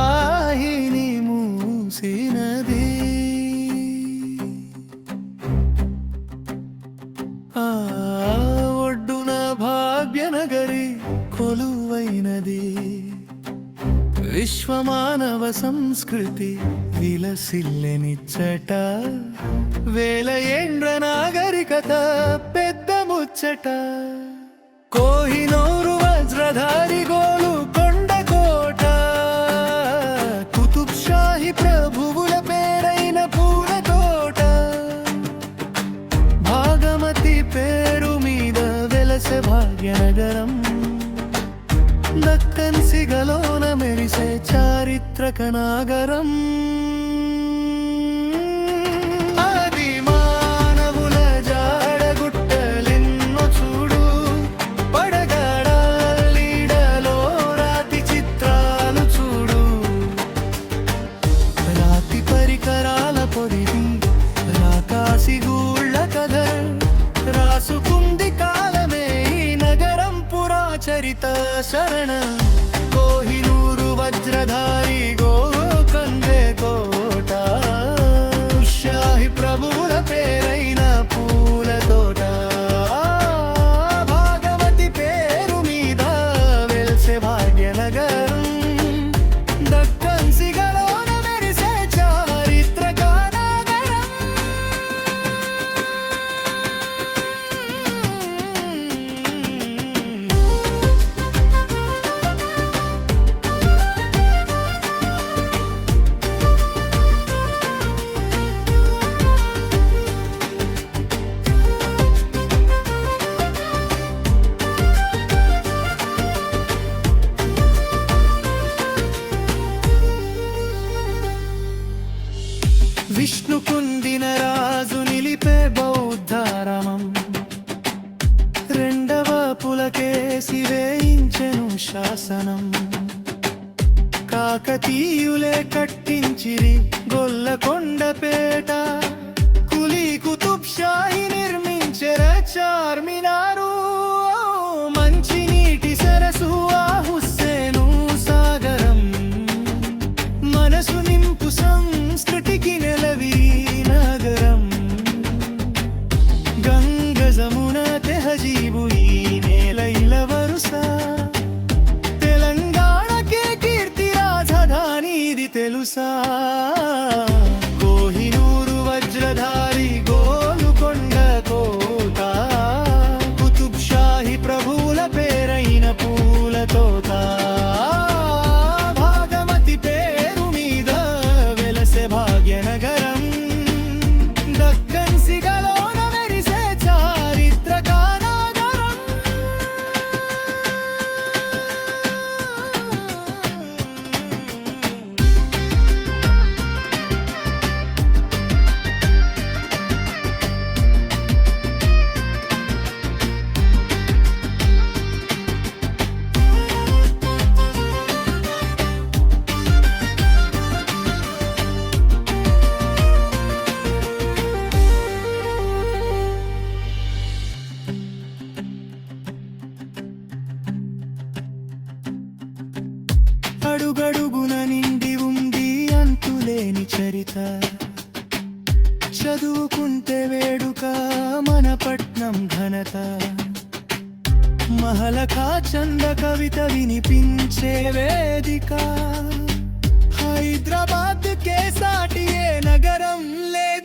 अस्मकजनपदवाहिनीम् జనపద ఆ ఒడ్డున భాగ్యనగరి కొలువైనది. విశ్వమానవ సంస్కృతి విలసిల్లెనిచ్చట. వేల ఏండ్ర నాగరికత పెద్ద ముచ్చట. కోహినూరు వజ్రధారి గోలు భాగ్యనగరం దక్కన్ సిగలోన మెరిసే చారిత్రక నాగరం పరికరాల పొరిది శరణ కోహినూరు వజ్రధారి గో కందే కోట షాహి ప్రభువుల పేరై విష్ణు కుందిన రాజు నిలిపే బౌద్ధారామం రెండవ పులకేసి వేయించెను శాసనం. కాకతీయులే కట్టించిరి గొల్లకొండపేట కులీ కుతుబ్ షాహి నిర్మించెర చార్మినార్ తెలుసా? కోహినూరు వజ్రధారి గోలుకొండ కోట కుతుబ్ షాహి ప్రభువుల పేరైన పూలతో చదువుకుంటే వేడుక మన పట్నం ఘనత. మహలకా చంద కవిత వినిపించే వేదిక. హైదరాబాద్ కేసాటి ఏ నగరం లేదు.